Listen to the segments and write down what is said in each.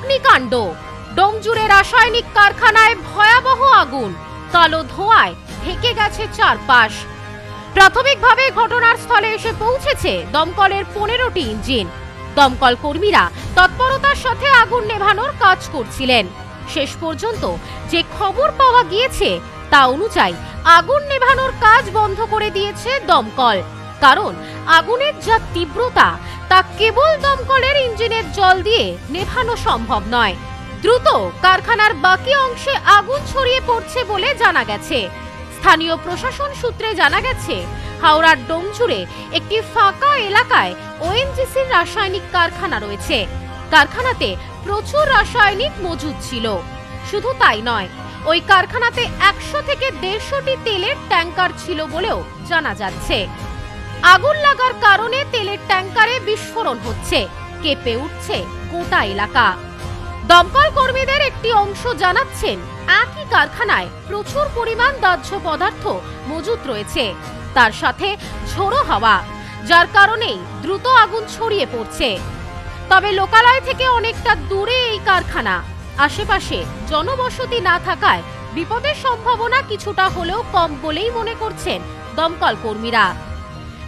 অগ্নিকাণ্ড। ডোমজুড়ে রাসায়নিক কারখানায় ভয়াবহ আগুন। কালো ধোঁয়ায় ঢেকে গেছে চারপাশ। প্রাথমিকভাবে ঘটনার স্থলে এসে পৌঁছেছে দমকলের পনেরোটি ইঞ্জিন। দমকল কর্মীরা তৎপরতার সাথে আগুন নেভানোর কাজ করছিলেন। শেষ পর্যন্ত যে খবর পাওয়া গিয়েছে তা অনুযায়ী আগুন নেভানোর কাজ বন্ধ করে দিয়েছে দমকল। কারণ আগুনের যা তীব্রতা, তা কেবল দমকলের ইঞ্জিনের জল দিয়ে নেভানো সম্ভব নয়। দ্রুত কারখানার বাকি অংশে আগুন ছড়িয়ে পড়ছে বলে জানা গেছে। স্থানীয় প্রশাসন সূত্রে জানা গেছে, হাওড়ার ডোমচুরে একটি ফাঁকা এলাকায় ওএনজিসির রাসায়নিক কারখানা রয়েছে। কারখানাতে প্রচুর রাসায়নিক মজুদ ছিল। শুধু তাই নয়, ওই কারখানাতে একশো থেকে দেড়শোটি তেলের ট্যাঙ্কার ছিল বলেও জানা যাচ্ছে। আগুন লাগার কারণে তেলের ট্যাঙ্কারে বিস্ফোরণ হচ্ছে, কেঁপে উঠছে গোটা এলাকা। দমকল কর্মীদের একটি অংশ জানাচ্ছেন, একই কারখানায় প্রচুর পরিমাণ দাহ্য পদার্থ মজুত রয়েছে, তার সাথে ঝোড়ো হাওয়া, যার কারণেই দ্রুত আগুন ছড়িয়ে পড়ছে। তবে লোকালয় থেকে অনেকটা দূরে এই কারখানা, আশেপাশে জনবসতি না থাকায় বিপদের সম্ভাবনা কিছুটা হলেও কম বলেই মনে করছেন দমকল কর্মীরা।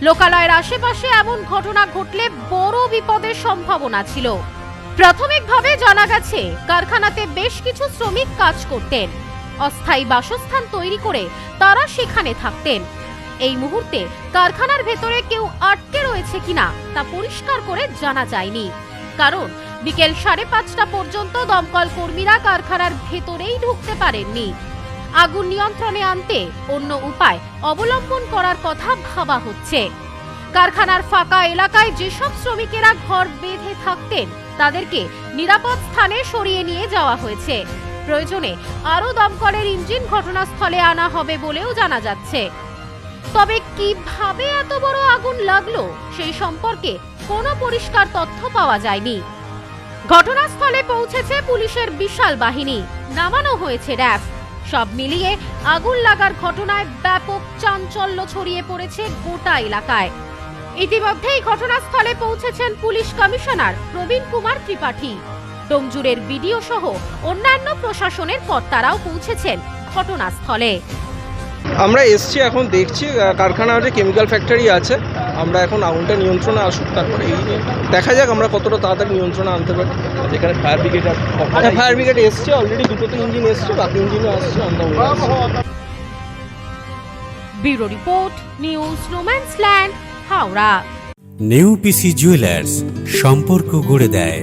লোকালয়ের আশেপাশে এমন ঘটনা ঘটলে বড় বিপদের সম্ভাবনা ছিল। প্রাথমিকভাবে জানা গেছে, কারখানাতে বেশ কিছু শ্রমিক কাজ করতেন। অস্থায়ী বাসস্থান তৈরি করে তারা সেখানে থাকতেন। এই মুহূর্তে কারখানার ভেতরে কেউ আটকে রয়েছে কিনা তা পরিষ্কার করে জানা যায়নি। কারণ বিকেল সাড়ে পাঁচটা পর্যন্ত দমকল কর্মীরা কারখানার ভেতরেই ঢুকতে পারেননি। আগুন নিয়ন্ত্রণে আনতে অন্য উপায় অবলম্বন করার কথা ভাবা হচ্ছে। কারখানার ফাঁকা এলাকায় যেসব শ্রমিকেরা ঘর বেঁধে থাকতেন, তাদেরকে নিরাপদ স্থানে সরিয়ে নিয়ে যাওয়া হয়েছে। প্রয়োজনে আরও দমকলের ইঞ্জিন ঘটনাস্থলে আনা হবে বলেও জানা যাচ্ছে। তবে কীভাবে এত বড় আগুন লাগল, সেই সম্পর্কে কোনো পরিষ্কার তথ্য পাওয়া যায়নি। ঘটনাস্থলে পৌঁছেছে পুলিশের বিশাল বাহিনী। নামানো হয়েছে র্যাফ। সব মিলিয়ে আগুন লাগার ঘটনায় ব্যাপক চাঞ্চল্য ছড়িয়ে পড়েছে গোটা এলাকায়। ইতিমধ্যেই ঘটনাস্থলে পৌঁছেছেন পুলিশ কমিশনার প্রবীণ কুমার ত্রিপাঠী। ডোমজুরের বিডিও সহ অন্যান্য প্রশাসনের কর্তারাও পৌঁছেছেন ঘটনাস্থলে। আমরা এসছি এখন দেখছি কারখানা যে কেমিক্যাল ফ্যাক্টরি আছে আমরা এখন আগুনটা নিয়ন্ত্রণে আসুক তারপরে এই দেখা যাক আমরা কতটা তাড়াতাড়ি নিয়ন্ত্রণে আনতে পারি। যেখানে ফায়ার ব্রিগেড ফায়ার ব্রিগেড এসছে অলরেডি দুটো দুটোতে ইঞ্জিন এসছে বাকি ইঞ্জিনও আসছে ব্যুরো রিপোর্ট নিউজ রোম্যান্সল্যান্ড হাওড়া। নেউপিসি জুয়েলার্স সম্পর্ক গড়ে দেয়।